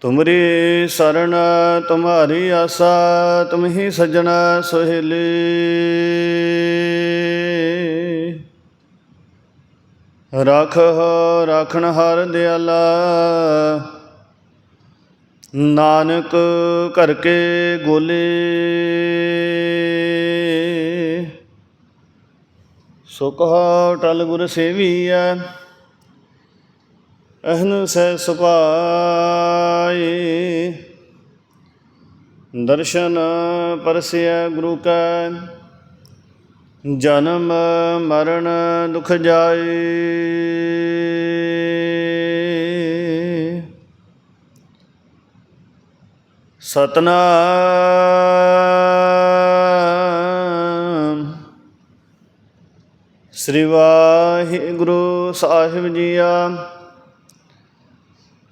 ਤੁਮਰੀ ਸਰਣ ਤੁਮਾਰੀ ਆਸਾ ਤੁਮ ਹੀ ਸਜਣਾ ਸੁਹੇਲੇ। ਰਖ ਰਾਖਣ ਹਰ ਦਿਆਲਾ। ਨਾਨਕ ਕਰਕੇ ਗੋਲੇ। ਸੋ ਕਹਾ ਟਲ ਗੁਰ ਸੇਵੀਐ। ਅਹਨ ਸਹਿ ਸੁਭਾਏ। ਦਰਸ਼ਨ ਪਰਸਿਆ ਗੁਰੂ ਕੈ। ਜਨਮ ਮਰਨ ਦੁਖ ਜਾਏ। ਸਤਨਾਮ। ਸ੍ਰੀ ਵਾਹਿਗੁਰੂ ਸਾਹਿਬ ਜੀਆ।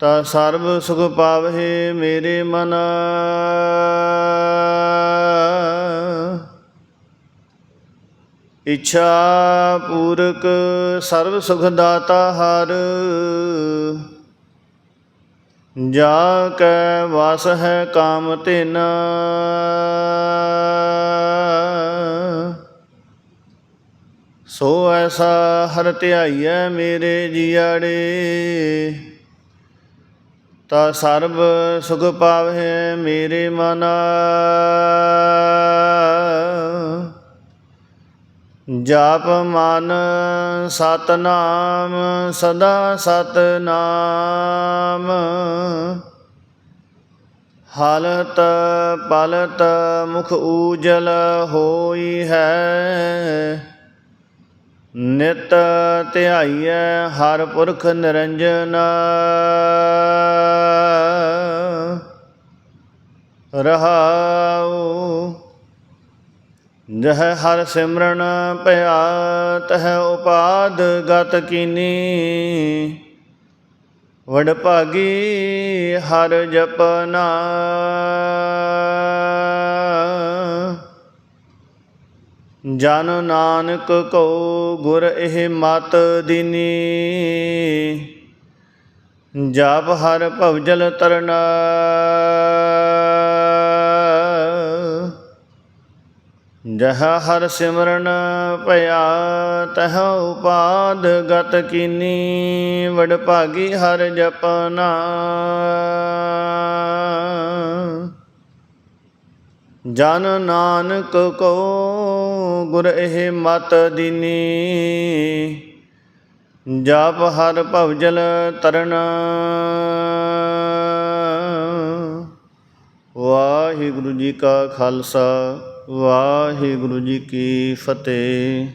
ਤਾ ਸਰਬ ਸੁਖ ਪਾਵਹਿ ਮੇਰੇ ਮਨ। ਇੱਛਾ ਪੂਰਕ ਸਰਬ ਸੁਖ ਦਾਤਾ ਹਰ। ਜਾ ਕੈ ਵਾਸ ਹੈ ਕਾਮ ਤਿਨ ਸੋ ਐਸਾ ਹਰ ਧਿਆਈਐ ਮੇਰੇ ਜੀਆੜੇ। ਤਾ ਸਰਬ ਸੁਖ ਪਾਵਹਿ ਮੇਰੇ ਮਨ। ਜਾਪ ਮਨ ਸਤਨਾਮ, ਸਦਾ ਸਤਨਾਮ। ਹਾਲਤ ਪਲਤ ਮੁਖ ਊਜਲ ਹੋਈ ਹੈ। ਨਿਤ ਧਿਆਈਐ ਹਰ ਪੁਰਖ ਨਿਰੰਜਨ। ਰਹਾਉ। ਜਹ ਹਰ ਸਿਮਰਨ ਭਇਆ ਤਹ ਉਪਾਦ, ਗਤ ਕੀਨੀ। ਵਡ ਭਾਗੀ ਹਰ ਜਪਨਾ ਜਨ ਨਾਨਕ ਕੋ ਗੁਰ ਇਹ ਮਤ ਦਿਨੀ। ਜਾਪ ਹਰ ਭਵਜਲ ਤਰਨਾ। ਜਹ ਹਰ ਸਿਮਰਨ ਭਇਆ ਤਹ ਉਪਾਦ ਗਤ ਕੀਨੀ, ਵਡ ਭਾਗੀ ਹਰ ਜਪਨਾ ਜਨ ਨਾਨਕ ਕੋ ਗੁਰ ਇਹ ਮਤ ਦਿਨੀ, ਜਾਪ ਹਰ ਭਵਜਲ ਤਰਨ। ਵਾਹਿਗੁਰੂ ਜੀ ਕਾ ਖਾਲਸਾ। ਵਾਹਿਗੁਰੂ ਜੀ ਕੀ ਫਤਿਹ।